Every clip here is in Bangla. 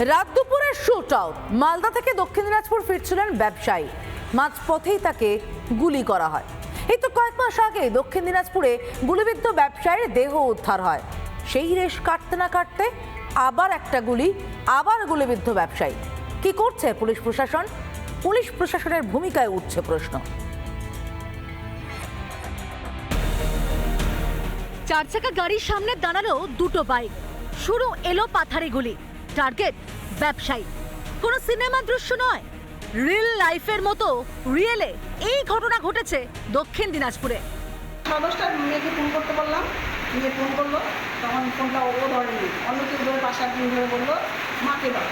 রাত দুপুরের শুট আউট। মালদা থেকে দক্ষিণ দিনাজপুর ফিরছিলেন ব্যবসায়ী। মাঝপথেই তাকে গুলি করা হয়। এই তো কয়েক মাস আগে দক্ষিণ দিনাজপুরে গুলিবিদ্ধ ব্যবসায়ীর দেহ উদ্ধার হয়। সেই রেশ কাটতে না কাটতে আবার একটা গুলি, আবার গুলিবিদ্ধ ব্যবসায়ী। কি করছে পুলিশ প্রশাসন? পুলিশ প্রশাসনের ভূমিকায় উঠছে প্রশ্ন। চার চাকা গাড়ির সামনে দাঁড়ানো দুটো বাইক। শুরু এলো পাথারে গুলি। টার্গেট ব্যবসায়ী। কোনো সিনেমা দৃশ্য নয়। রিয়েল লাইফের মতো রিয়েলে এই ঘটনা ঘটেছে দক্ষিণ দিনাজপুরে। দশটায় মেয়েকে ফোন করতে বললাম মেয়ে ফোন করল তখন ফোনটা ও ধরেনি। অন্য কেউ ধরে পাশে একদিন ধরে বলল মাকে দাও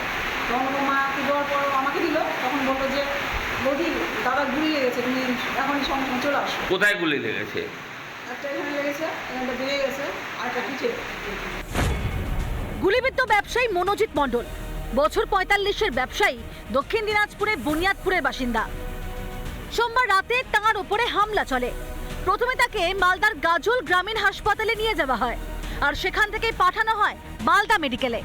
তখন ও মাকে দেওয়ার পর ও আমাকে দিল তখন বলল যে বৌদি দাদা ঘুরিয়ে গেছে তুমি এখনই সঙ্গে চলে আসো। কোথায় গুলি লেগেছে? একটা এখানে লেগেছে এখানটা বেড়ে গেছে আর একটা পিঠে। গুলিবিদ্ধ ব্যবসায়ী মনোজিৎ মণ্ডল। বছর পঁয়তাল্লিশের ব্যবসায়ী দক্ষিণ দিনাজপুরে বুনিয়াদপুরের বাসিন্দা। সোমবার রাতে তাঁর ওপরে হামলা চলে। প্রথমে তাকে মালদার গাজল গ্রামীণ হাসপাতালে নিয়ে যাওয়া হয় আর সেখান থেকে পাঠানো হয় মালদা মেডিকেলে।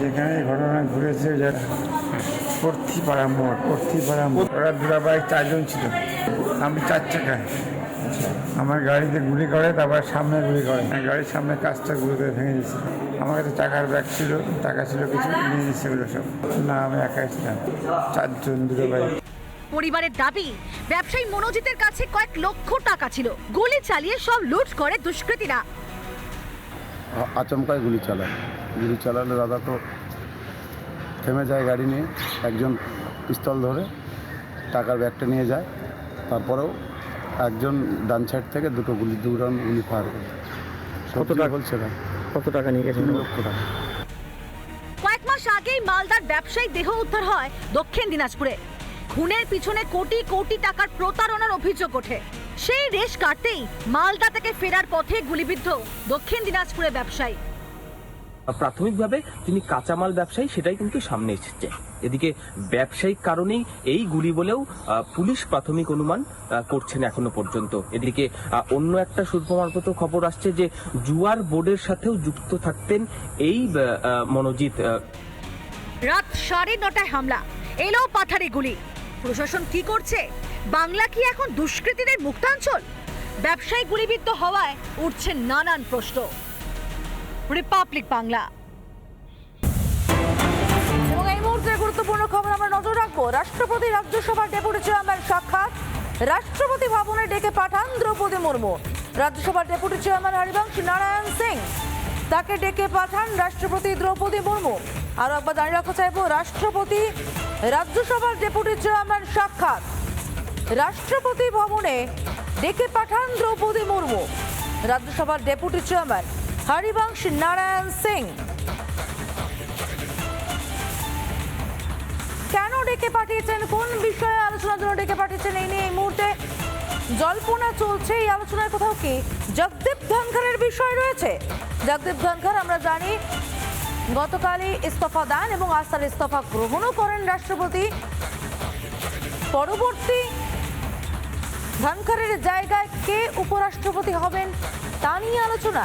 যেখানে ঘটনা ঘুরেছে মোড় মোড়। ওরা চারজন ছিল। আমি চার চাকায়। আমার গাড়িতে গুলি করে তারপর সামনে গুলি করে। গাড়ির সামনে কাজটা গুলি করে ভেঙে দিয়েছে। আমার কাছে টাকার ব্যাগ ছিল টাকা ছিল কিছু নিয়ে নিচ্ছে ওগুলো সব। না আমি একাই ছিলাম। চারজন দুটো বাইক পরিবারের দাবি ব্যবসায়ী মনোজিতের কাছে কয়েক লক্ষ টাকা ছিল। গুলি চালিয়ে সব লুট করে দুষ্কৃতীরা। আচমকায় গুলি চালায়। গুলি চালালে দাদা তো থেমে যায় গাড়ি নিয়ে একজন পিস্তল ধরে টাকার ব্যাগটা নিয়ে যায়। তারপরেও একজন ডান সাইড থেকে দুটো গুলি দু রাউন্ড গুলি ফায়ার কত টাকা? বলছে না কত টাকা নিয়ে গেছেন লক্ষ টাকা। কয়েক মাস আগেই মালদার ব্যবসায়ী দেহ উদ্ধার হয় দক্ষিণ দিনাজপুরে। খুনের পিছনে কোটি কোটি টাকার প্রতারণার অভিযোগ ওঠে। সেই রেশ কাটতেই মালদা থেকে ফেরার পথে গুলিবিদ্ধ দক্ষিণ দিনাজপুরে ব্যবসায়ী। প্রাথমিকভাবে তিনি কাঁচামাল ব্যবসায়ী, সেটাই কিন্তু সামনে এসেছে। এদিকে ব্যবসায়িক কারণেই এই গুলি বলেও পুলিশ প্রাথমিক অনুমান করছেন এখনও পর্যন্ত। এদিকে অন্য একটা সূত্র খবর আসছে যে, জুয়ার বোর্ডের সাথেও যুক্ত থাকতেন এই মনোজিৎ রাত সাড়ে নটায় হামলা। এলো পাথারে গুলি। প্রশাসন কি করছে? বাংলা কি এখন দুষ্কৃতীদের মুক্তাঞ্চল? ব্যবসায়ী গুলিবিদ্ধ হওয়ায় উঠছে নানান প্রশ্ন। রিপাবলিক বাংলা এবং এই গুরুত্বপূর্ণ খবর আমরা নজর রাখব। রাষ্ট্রপতি রাজ্যসভার ডেপুটি চেয়ারম্যান সাক্ষাৎ। রাষ্ট্রপতি ভবনে ডেকে পাঠান দ্রৌপদী মুর্মু। রাজ্যসভার ডেপুটি চেয়ারম্যান হরিবংশ নারায়ণ সিং। তাকে ডেকে পাঠান রাষ্ট্রপতি দ্রৌপদী মুর্মু। আরও একবার জানিয়ে রাখতে চাইব, রাষ্ট্রপতি রাজ্যসভার ডেপুটি চেয়ারম্যান সাক্ষাৎ। রাষ্ট্রপতি ভবনে ডেকে পাঠান দ্রৌপদী মুর্মু। রাজ্যসভার ডেপুটি চেয়ারম্যান হরিবংশ নারায়ণ সিং। কেন ডেকে পাঠিয়েছেন? কোন বিষয়ে আলোচনার জন্য ডেকে পাঠিয়েছেন? এই নিয়ে এই মুহূর্তে জল্পনা চলছে। এই আলোচনায় কোথাও কি জগদীপ ধনখড়ের বিষয় রয়েছে? জগদীপ ধনখড়, আমরা জানি, গতকালই ইস্তফা দেন এবং আজ তার ইস্তফা গ্রহণও করেন রাষ্ট্রপতি। পরবর্তী ধনখড়ের জায়গায় কে উপরাষ্ট্রপতি হবেন তা নিয়ে আলোচনা।